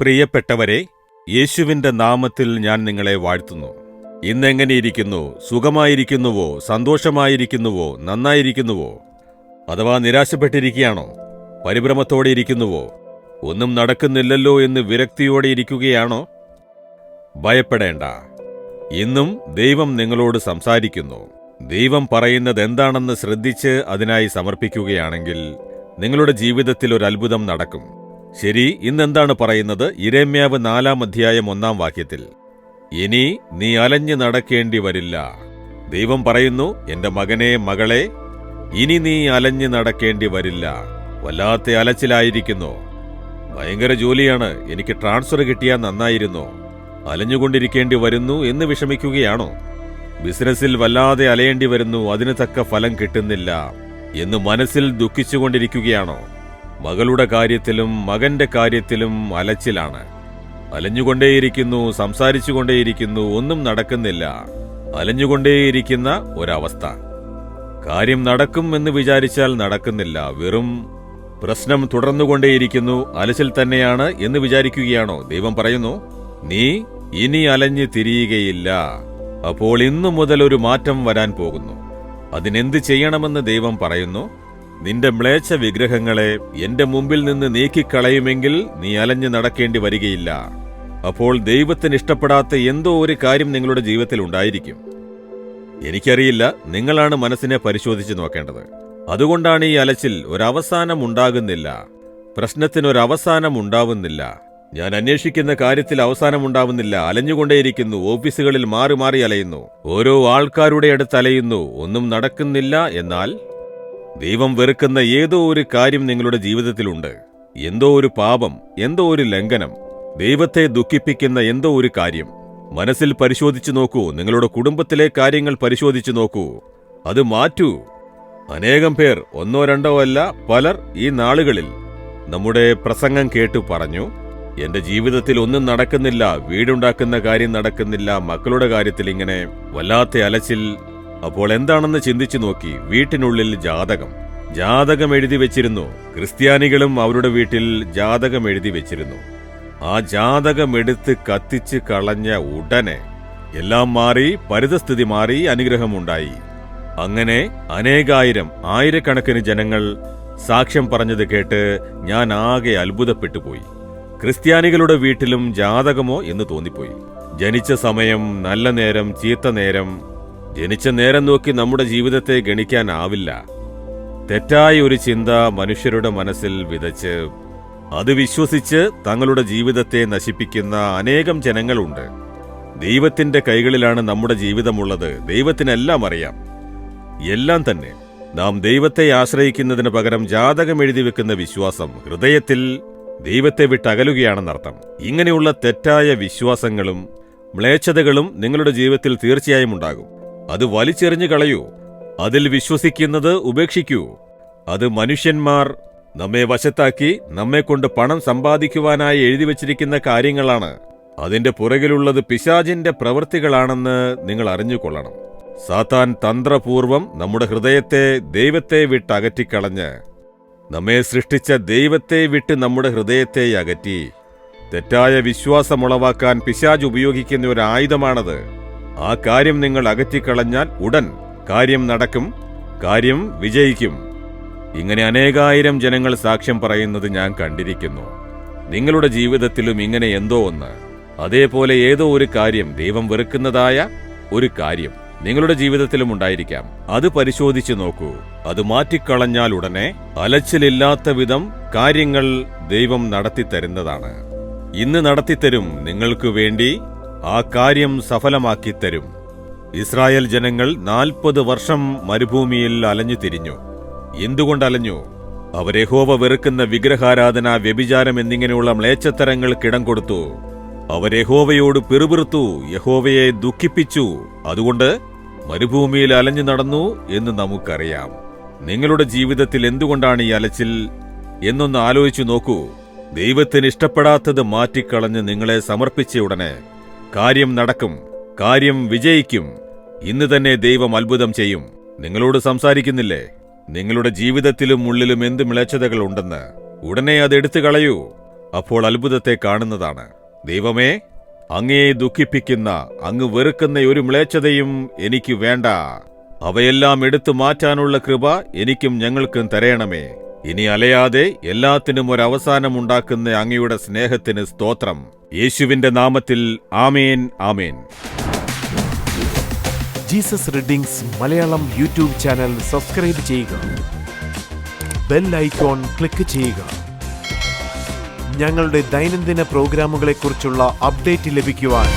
പ്രിയപ്പെട്ടവരെ യേശുവിന്റെ നാമത്തിൽ ഞാൻ നിങ്ങളെ വാഴ്ത്തുന്നു. ഇന്നെങ്ങനെയിരിക്കുന്നു? സുഖമായിരിക്കുന്നുവോ? സന്തോഷമായിരിക്കുന്നുവോ? നന്നായിരിക്കുന്നുവോ? അഥവാ നിരാശപ്പെട്ടിരിക്കുകയാണോ? പരിഭ്രമത്തോടെ ഇരിക്കുന്നുവോ? ഒന്നും നടക്കുന്നില്ലല്ലോ എന്ന് വിരക്തിയോടെ ഇരിക്കുകയാണോ? ഭയപ്പെടേണ്ട. ഇന്നും ദൈവം നിങ്ങളോട് സംസാരിക്കുന്നു. ദൈവം പറയുന്നത് എന്താണെന്ന് ശ്രദ്ധിച്ച് അതിനായി സമർപ്പിക്കുകയാണെങ്കിൽ നിങ്ങളുടെ ജീവിതത്തിൽ ഒരു അത്ഭുതം നടക്കും. ശരി ഇന്നെന്താണ് പറയുന്നത്? ഇരമ്യാവ് നാലാം അധ്യായം ഒന്നാം വാക്യത്തിൽ. ഇനി നീ അലഞ്ഞു നടക്കേണ്ടി വരില്ല. ദൈവം പറയുന്നു എന്റെ മകനെ മകളെ ഇനി നീ അലഞ്ഞു നടക്കേണ്ടി വരില്ല. വല്ലാത്ത അലച്ചിലായിരിക്കുന്നു. ഭയങ്കര ജോലിയാണ്. എനിക്ക് ട്രാൻസ്ഫർ കിട്ടിയാൽ നന്നായിരുന്നു. അലഞ്ഞുകൊണ്ടിരിക്കേണ്ടി വരുന്നു എന്ന് വിഷമിക്കുകയാണോ? ബിസിനസ്സിൽ വല്ലാതെ അലയേണ്ടി വരുന്നു അതിന് തക്ക ഫലം കിട്ടുന്നില്ല എന്ന് മനസ്സിൽ ദുഃഖിച്ചുകൊണ്ടിരിക്കുകയാണോ? മകളുടെ കാര്യത്തിലും മകന്റെ കാര്യത്തിലും അലച്ചിലാണ്. അലഞ്ഞുകൊണ്ടേയിരിക്കുന്നു സംസാരിച്ചുകൊണ്ടേയിരിക്കുന്നു ഒന്നും നടക്കുന്നില്ല. അലഞ്ഞുകൊണ്ടേയിരിക്കുന്ന ഒരവസ്ഥ. കാര്യം നടക്കും എന്ന് വിചാരിച്ചാൽ നടക്കുന്നില്ല. വെറും പ്രശ്നം തുടർന്നുകൊണ്ടേയിരിക്കുന്നു അലച്ചിൽ തന്നെയാണ് എന്ന് വിചാരിക്കുകയാണോ? ദൈവം പറയുന്നു നീ ഇനി അലഞ്ഞു തിരിയുകയില്ല. അപ്പോൾ ഇന്നു മുതൽ ഒരു മാറ്റം വരാൻ പോകുന്നു. അതിനെന്ത് ചെയ്യണമെന്ന് ദൈവം പറയുന്നു നിന്റെ മ്ലേച്ഛ വിഗ്രഹങ്ങളെ എന്റെ മുമ്പിൽ നിന്ന് നീക്കിക്കളയുമെങ്കിൽ നീ അലഞ്ഞു നടക്കേണ്ടി വരികയില്ല. അപ്പോൾ ദൈവത്തിന് ഇഷ്ടപ്പെടാത്ത എന്തോ ഒരു കാര്യം നിങ്ങളുടെ ജീവിതത്തിൽ ഉണ്ടായിരിക്കും. എനിക്കറിയില്ല നിങ്ങളാണ് മനസ്സിനെ പരിശോധിച്ച് നോക്കേണ്ടത്. അതുകൊണ്ടാണ് ഈ അലച്ചിൽ ഒരവസാനം ഉണ്ടാകുന്നില്ല. പ്രശ്നത്തിനൊരവസാനം ഉണ്ടാവുന്നില്ല. ഞാൻ അന്വേഷിക്കുന്ന കാര്യത്തിൽ അവസാനം ഉണ്ടാവുന്നില്ല. അലഞ്ഞുകൊണ്ടേയിരിക്കുന്നു. ഓഫീസുകളിൽ മാറി മാറി അലയുന്നു. ഓരോ ആൾക്കാരുടെ അടുത്ത് അലയുന്നു. ഒന്നും നടക്കുന്നില്ല എന്നാൽ ദൈവം വെറുക്കുന്ന ഏതോ ഒരു കാര്യം നിങ്ങളുടെ ജീവിതത്തിലുണ്ട്. എന്തോ ഒരു പാപം എന്തോ ഒരു ലംഘനം ദൈവത്തെ ദുഃഖിപ്പിക്കുന്ന എന്തോ ഒരു കാര്യം. മനസ്സിൽ പരിശോധിച്ചു നോക്കൂ നിങ്ങളുടെ കുടുംബത്തിലെ കാര്യങ്ങൾ പരിശോധിച്ചു നോക്കൂ. അത് മാറ്റൂ. അനേകം പേർ ഒന്നോ രണ്ടോ അല്ല പലർ ഈ നാളുകളിൽ നമ്മുടെ പ്രസംഗം കേട്ടു പറഞ്ഞു എന്റെ ജീവിതത്തിൽ ഒന്നും നടക്കുന്നില്ല വീടുണ്ടാക്കുന്ന കാര്യം നടക്കുന്നില്ല മക്കളുടെ കാര്യത്തിൽ ഇങ്ങനെ വല്ലാത്ത അലച്ചിൽ അപ്പോൾ എന്താണെന്ന് ചിന്തിച്ചു നോക്കി വീട്ടിനുള്ളിൽ ജാതകം. ജാതകം എഴുതി വെച്ചിരുന്നു. ക്രിസ്ത്യാനികളും അവരുടെ വീട്ടിൽ ജാതകം എഴുതി വെച്ചിരുന്നു. ആ ജാതകം എടുത്ത് കത്തിച്ച് കളഞ്ഞ ഉടനെ എല്ലാം മാറി പരിതസ്ഥിതി മാറി അനുഗ്രഹമുണ്ടായി. അങ്ങനെ അനേകായിരം ആയിരക്കണക്കിന് ജനങ്ങൾ സാക്ഷ്യം പറഞ്ഞത് കേട്ട് ഞാൻ ആകെ അത്ഭുതപ്പെട്ടു പോയി ക്രിസ്ത്യാനികളുടെ വീട്ടിലും ജാതകമോ എന്ന് തോന്നിപ്പോയി. ജനിച്ച സമയം നല്ല നേരം ചീത്ത നേരം ജനിച്ച നേരം നോക്കി നമ്മുടെ ജീവിതത്തെ ഗണിക്കാനാവില്ല. തെറ്റായ ഒരു ചിന്ത മനുഷ്യരുടെ മനസ്സിൽ വിതച്ച് അത് വിശ്വസിച്ച് തങ്ങളുടെ ജീവിതത്തെ നശിപ്പിക്കുന്ന അനേകം ജനങ്ങളുണ്ട്. ദൈവത്തിന്റെ കൈകളിലാണ് നമ്മുടെ ജീവിതമുള്ളത്. ദൈവത്തിനെല്ലാം അറിയാം. എല്ലാം തന്നെ. നാം ദൈവത്തെ ആശ്രയിക്കുന്നതിന് പകരം ജാതകം എഴുതി വെക്കുന്ന വിശ്വാസം ഹൃദയത്തിൽ ദൈവത്തെ വിട്ടകലുകയാണെന്നർത്ഥം. ഇങ്ങനെയുള്ള തെറ്റായ വിശ്വാസങ്ങളും മ്ലേച്ഛതകളും നിങ്ങളുടെ ജീവിതത്തിൽ തീർച്ചയായും ഉണ്ടാകും. അത് വലിച്ചെറിഞ്ഞു കളയൂ. അതിൽ വിശ്വസിക്കുന്നത് ഉപേക്ഷിക്കൂ. അത് മനുഷ്യന്മാർ നമ്മെ വശത്താക്കി നമ്മെക്കൊണ്ട് പണം സമ്പാദിക്കുവാനായി എഴുതി വച്ചിരിക്കുന്ന കാര്യങ്ങളാണ്. അതിന്റെ പുറകിലുള്ളത് പിശാജിന്റെ പ്രവൃത്തികളാണെന്ന് നിങ്ങൾ അറിഞ്ഞുകൊള്ളണം. സാത്താൻ തന്ത്രപൂർവം നമ്മുടെ ഹൃദയത്തെ ദൈവത്തെ വിട്ട് അകറ്റിക്കളഞ്ഞ് നമ്മെ സൃഷ്ടിച്ച ദൈവത്തെ വിട്ട് നമ്മുടെ ഹൃദയത്തെ അകറ്റി. തെറ്റായ വിശ്വാസമുളവാക്കാൻ പിശാജ് ഉപയോഗിക്കുന്ന ഒരു ആയുധമാണത്. ആ കാര്യം നിങ്ങൾ അകറ്റിക്കളഞ്ഞാൽ ഉടൻ കാര്യം നടക്കും കാര്യം വിജയിക്കും. ഇങ്ങനെ അനേകായിരം ജനങ്ങൾ സാക്ഷ്യം പറയുന്നത് ഞാൻ കണ്ടിരിക്കുന്നു. നിങ്ങളുടെ ജീവിതത്തിലും ഇങ്ങനെ എന്തോ ഒന്ന്. അതേപോലെ ഏതോ ഒരു കാര്യം ദൈവം വെറുക്കുന്നതായ ഒരു കാര്യം നിങ്ങളുടെ ജീവിതത്തിലും ഉണ്ടായിരിക്കാം. അത് പരിശോധിച്ചു നോക്കൂ. അത് മാറ്റിക്കളഞ്ഞാൽ ഉടനെ അലച്ചിലില്ലാത്ത വിധം കാര്യങ്ങൾ ദൈവം നടത്തിത്തരുന്നതാണ്. ഇന്ന് നടത്തിത്തരും. നിങ്ങൾക്കു വേണ്ടി ആ കാര്യം സഫലമാക്കി തരും ഇസ്രായേൽ ജനങ്ങൾ നാൽപ്പത് വർഷം മരുഭൂമിയിൽ അലഞ്ഞു തിരിഞ്ഞു. എന്തുകൊണ്ട് അലഞ്ഞു ഹോവ വെറുക്കുന്ന വിഗ്രഹാരാധന വ്യഭിചാരം എന്നിങ്ങനെയുള്ള മ്ലേച്ഛത്തരങ്ങൾ കിടം കൊടുത്തു. അവരെ ഹോവയോട് പിറുപിറുത്തു യഹോവയെ ദുഃഖിപ്പിച്ചു. അതുകൊണ്ട് മരുഭൂമിയിൽ അലഞ്ഞു നടന്നു എന്ന് നമുക്കറിയാം. നിങ്ങളുടെ ജീവിതത്തിൽ എന്തുകൊണ്ടാണ് ഈ അലച്ചിൽ? എന്നൊന്ന് ആലോചിച്ചു നോക്കൂ. ദൈവത്തിന് ഇഷ്ടപ്പെടാത്തത് മാറ്റിക്കളഞ്ഞ് നിങ്ങളെ സമർപ്പിച്ച ഉടനെ കാര്യം നടക്കും കാര്യം വിജയിക്കും. ഇന്ന് തന്നെ ദൈവം അത്ഭുതം ചെയ്യും. നിങ്ങളോട് സംസാരിക്കുന്നില്ലേ? നിങ്ങളുടെ ജീവിതത്തിലും ഉള്ളിലും എന്ത് മിളച്ചതകൾ ഉണ്ടെന്ന് ഉടനെ അത് എടുത്തു കളയൂ. അപ്പോൾ അത്ഭുതത്തെ കാണുന്നതാണ്. ദൈവമേ അങ്ങയെ ദുഃഖിപ്പിക്കുന്ന അങ്ങ് വെറുക്കുന്ന ഒരു മ്ലേച്ഛതയും എനിക്ക് വേണ്ട. അവയെല്ലാം എടുത്തു മാറ്റാനുള്ള കൃപ എനിക്കും ഞങ്ങൾക്കും തരയണമേ ഇനി അലയാതെ എല്ലാത്തിനും ഒരവസാനമുണ്ടാക്കുന്ന അങ്ങയുടെ സ്നേഹത്തിന് സ്തോത്രം. യേശുവിന്റെ നാമത്തിൽ ആമേൻ ആമേൻ. Jesus readings Malayalam YouTube channel subscribe ചെയ്യുക. ബെൽ ഐക്കോൺ ക്ലിക്ക് ചെയ്യുക. ഞങ്ങളുടെ ദൈനംദിന പ്രോഗ്രാമുകളെക്കുറിച്ചുള്ള അപ്ഡേറ്റ് ലഭിക്കുവാൻ